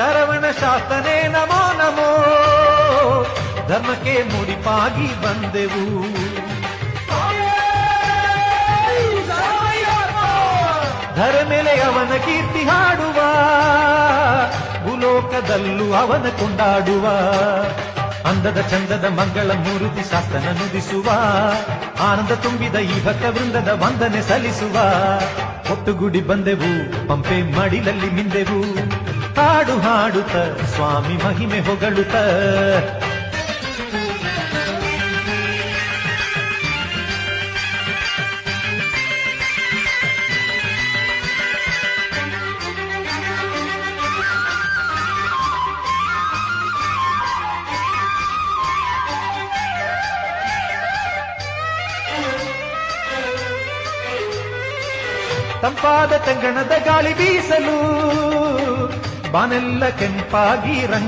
ಶರವಣ ಶಾಸ್ತನೇ ನಮೋ ನಮೋ. ಧರ್ಮಕ್ಕೆ ಮುಡಿಪಾಗಿ ಬಂದೆವು. ಧರ್ಮೆಲೆ ಮೇಲೆ ಅವನ ಕೀರ್ತಿ ಹಾಡುವ, ಭೂಲೋಕದಲ್ಲೂ ಅವನ ಕೊಂಡಾಡುವ. ಅಂದದ ಚಂದದ ಮಂಗಳ ಮೂರುತಿ ಶಾಸ್ತನ ನುಡಿಸುವ ಆನಂದ ತುಂಬಿದ ಈ ಭಕ್ತ ವೃಂದದ ವಂದನೆ ಸಲ್ಲಿಸುವ. ಒಟ್ಟುಗೂಡಿ ಬಂದೆವು, ಪಂಪೆ ಮಡಿಲಲ್ಲಿ ಮಿಂದೆವು. ಹಾಡು ಹಾಡುತ್ತ ಸ್ವಾಮಿ ಮಹಿಮೆ ಹೊಗಳುತ್ತ. ತಂಪಾದ ತಂಗಣದ ಗಾಳಿ ಬೀಸಲು ಬಾನೆಲ್ಲ ಕೆಂಪಾಗಿ ರಂಗ